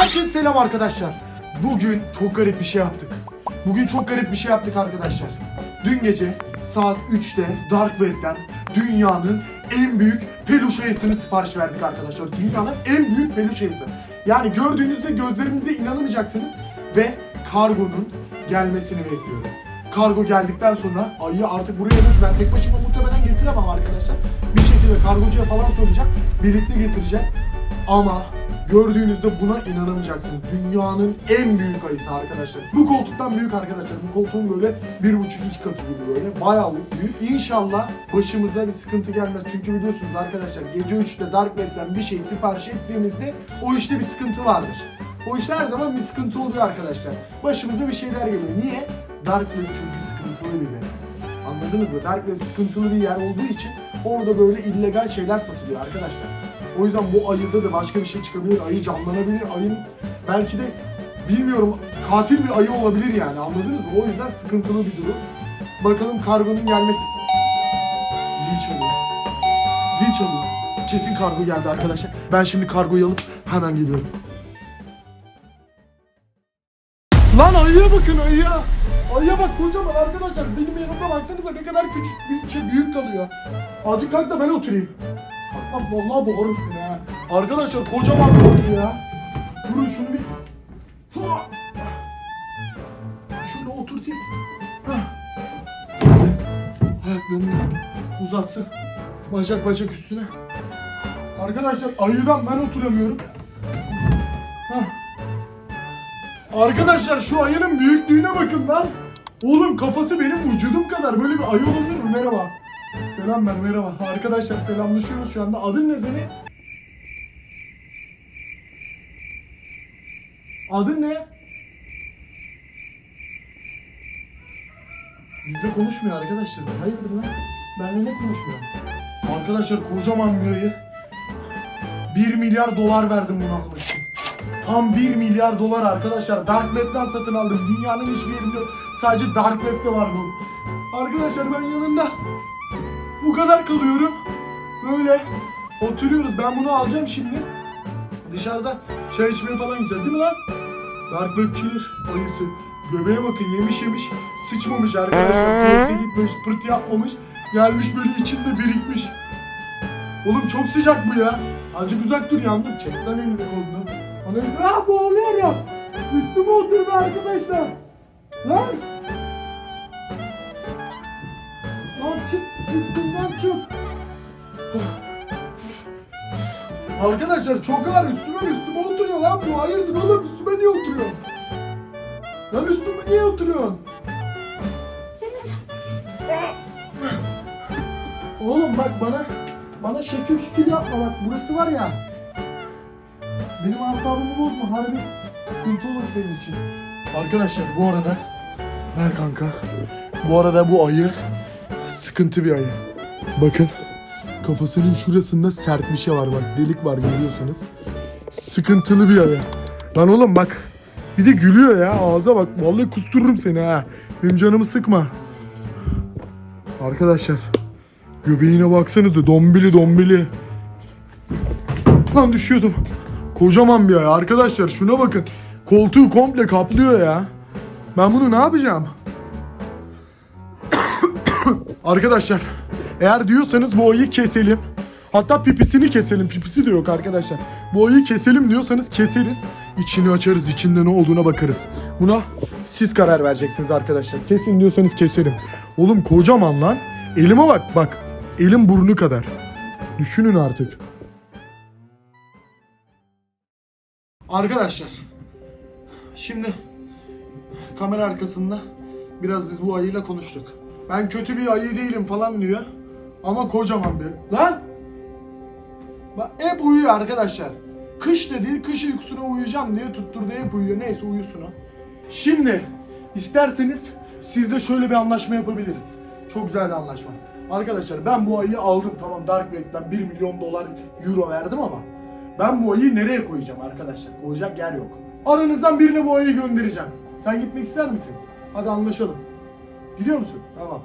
Herkese selam arkadaşlar. Bugün çok garip bir şey yaptık. Bugün çok garip bir şey yaptık arkadaşlar. Dün gece saat 3'te Dark Web'den dünyanın en büyük peluş ayısını sipariş verdik arkadaşlar. Dünyanın en büyük peluş ayısı. Yani gördüğünüzde gözlerinize inanamayacaksınız ve kargonun gelmesini bekliyorum. Kargo geldikten sonra ayı artık buraya nasıl ben tek başıma muhtemelen getiremem arkadaşlar. Bir şekilde kargocuya falan söyleyeceğim. Birlikte getireceğiz. Ama gördüğünüzde buna inanamayacaksınız. Dünyanın en büyük ayısı arkadaşlar. Bu koltuktan büyük arkadaşlar. Bu koltuğun böyle bir buçuk iki katı gibi böyle. Bayağı büyük. İnşallah başımıza bir sıkıntı gelmez. Çünkü biliyorsunuz arkadaşlar gece 3'te Dark Web'den bir şey sipariş ettiğimizde o işte bir sıkıntı vardır. O işte her zaman bir sıkıntı oluyor arkadaşlar. Başımıza bir şeyler geliyor. Niye? Dark Web çünkü sıkıntılı bir web. Anladınız mı? Dark Web sıkıntılı bir yer olduğu için orada böyle illegal şeyler satılıyor arkadaşlar. O yüzden bu ayıda da başka bir şey çıkabilir. Ayı canlanabilir. Ayın belki de bilmiyorum katil bir ayı olabilir yani anladınız mı? O yüzden sıkıntılı bir durum. Bakalım kargonun gelmesi. Zil çalıyor. Zil çalıyor. Kesin kargo geldi arkadaşlar. Ben şimdi kargoyu alıp hemen geliyorum. Lan ayıya bakın ayıya. Ayıya bak kocaman arkadaşlar. Benim yanımda baksanıza ne kadar küçük bir şey büyük kalıyor. Azıcık kalk da ben oturayım. Lan vallahi boğarım seni ha. Arkadaşlar kocaman bir ya. Durun şunu bir... Şöyle oturtayım. Şöyle ayaklarını uzatsın. Bacak bacak üstüne. Arkadaşlar ayıdan ben oturamıyorum. Hah. Arkadaşlar şu ayının büyüklüğüne bakın lan. Oğlum kafası benim vücudum kadar. Böyle bir ayı olabilir mi? Merhaba. Selam ver merhaba. Arkadaşlar selamlaşıyoruz şu anda. Adın ne senin? Adın ne? Bizle konuşmuyor arkadaşlar. Hayırdır lan? Benle ne konuşmuyor? Arkadaşlar kocaman bir ayı. 1 milyar dolar verdim bunu almak için. Tam 1 milyar dolar arkadaşlar. Dark Web'den satın aldım. Dünyanın hiçbir yerinde yok. Sadece Dark Web'de var bu. Arkadaşlar ben yanında bu kadar kalıyorum. Böyle oturuyoruz. Ben bunu alacağım şimdi. Dışarıda çay içmeye falan gideceğiz değil mi lan? Dark Web Killer ayısı. Göbeğe bakın yemiş yemiş sıçmamış arkadaşlar. Tuvalete gitmemiş pırt yapmamış. Gelmiş böyle içinde birikmiş. Oğlum çok sıcak bu ya. Azıcık uzak dur yandım. Çek lan elini kolunu. Ah boğuluyorum. Üstüme oturma arkadaşlar. Lan. Çık üstümden çık. Arkadaşlar çok ağır üstüme üstüme oturuyor lan bu. Hayırdır oğlum üstüme niye oturuyor? Lan üstüme niye oturuyorsun? Oğlum bak bana bana şekil şükür yapma bak burası var ya. Benim asabımı bozma harbi sıkıntı olur senin için. Arkadaşlar bu arada ver kanka. Bu arada bu ayı sıkıntı bir ayı. Bakın kafasının şurasında sert bir şey var bak delik var görüyorsanız. Sıkıntılı bir ayı. Lan oğlum bak bir de gülüyor ya ağza bak vallahi kustururum seni ha. Benim canımı sıkma. Arkadaşlar göbeğine baksanıza dombili dombili. Lan düşüyordum. Kocaman bir ay arkadaşlar şuna bakın. Koltuğu komple kaplıyor ya. Ben bunu ne yapacağım? Arkadaşlar eğer diyorsanız bu ayı keselim. Hatta pipisini keselim. Pipisi de yok arkadaşlar. Bu ayı keselim diyorsanız keseriz. İçini açarız. içinde ne olduğuna bakarız. Buna siz karar vereceksiniz arkadaşlar. Kesin diyorsanız keselim. Oğlum kocaman lan. Elime bak bak. Elim burnu kadar. Düşünün artık. Arkadaşlar. Şimdi kamera arkasında biraz biz bu ayıyla konuştuk. Ben kötü bir ayı değilim falan diyor. Ama kocaman bir. Lan! Bak hep uyuyor arkadaşlar. Kış da değil, kış uykusuna uyuyacağım diye tutturdu hep uyuyor. Neyse uyusun o. Şimdi isterseniz sizle şöyle bir anlaşma yapabiliriz. Çok güzel bir anlaşma. Arkadaşlar ben bu ayıyı aldım tamam Dark Web'den 1 milyon dolar euro verdim ama ben bu ayıyı nereye koyacağım arkadaşlar? Koyacak yer yok. Aranızdan birine bu ayıyı göndereceğim. Sen gitmek ister misin? Hadi anlaşalım. Gidiyor musun? Tamam.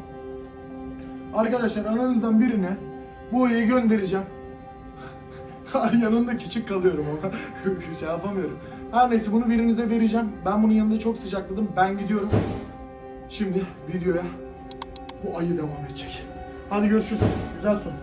Arkadaşlar aranızdan birine bu ayıyı göndereceğim. Yanında küçük kalıyorum ama şey yapamıyorum. Her neyse bunu birinize vereceğim. Ben bunun yanında çok sıcakladım. Ben gidiyorum. Şimdi videoya bu ayı devam edecek. Hadi görüşürüz. Güzel son.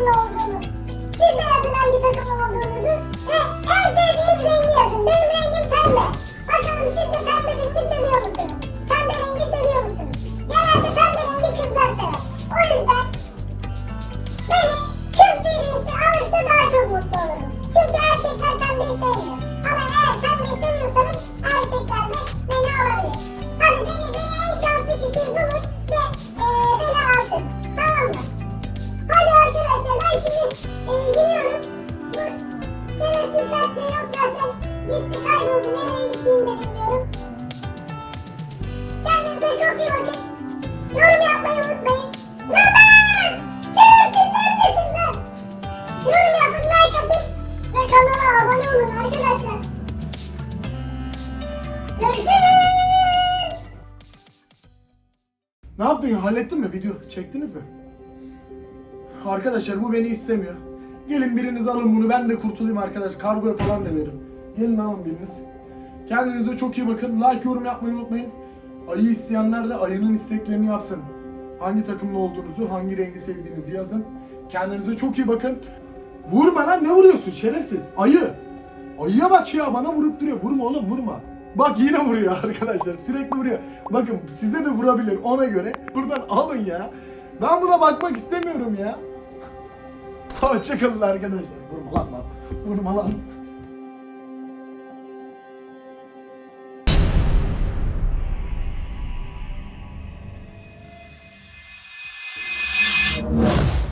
Size hangi takımlı olduğumu. Siz de yazın hangi takımlı olduğunuzu. Ve en sevdiğiniz rengi yazın. Benim rengim pembe. Bakalım siz de pembe rengi seviyor musunuz? Pembe rengi seviyor musunuz? Genelde pembe rengi kızlar sever. O yüzden beni kız birisi alırsa daha çok mutlu olurum. Gitti kayboldu. Nereye gittiğini de bilmiyorum. Kendinize çok iyi. Yorum yapmayı unutmayın. Lan! Şerefsiz neredesin? Yorum yapın, like ve kanala abone olun arkadaşlar. Ne yaptın ya? Hallettin mi? Video çektiniz mi? Arkadaşlar bu beni istemiyor. Gelin biriniz alın bunu ben de kurtulayım arkadaş. Kargoya falan da veririm. Gelin alın biriniz. Kendinize çok iyi bakın. Like yorum yapmayı unutmayın. Ayı isteyenler de ayının isteklerini yapsın. Hangi takımlı olduğunuzu, hangi rengi sevdiğinizi yazın. Kendinize çok iyi bakın. Vurma lan ne vuruyorsun şerefsiz? Ayı. Ayıya bak ya bana vurup duruyor. Vurma oğlum vurma. Bak yine vuruyor arkadaşlar. Sürekli vuruyor. Bakın size de vurabilir ona göre. Buradan alın ya. Ben buna bakmak istemiyorum ya. Hoşçakalın arkadaşlar. Vurma lan lan. Vurma lan. Yeah.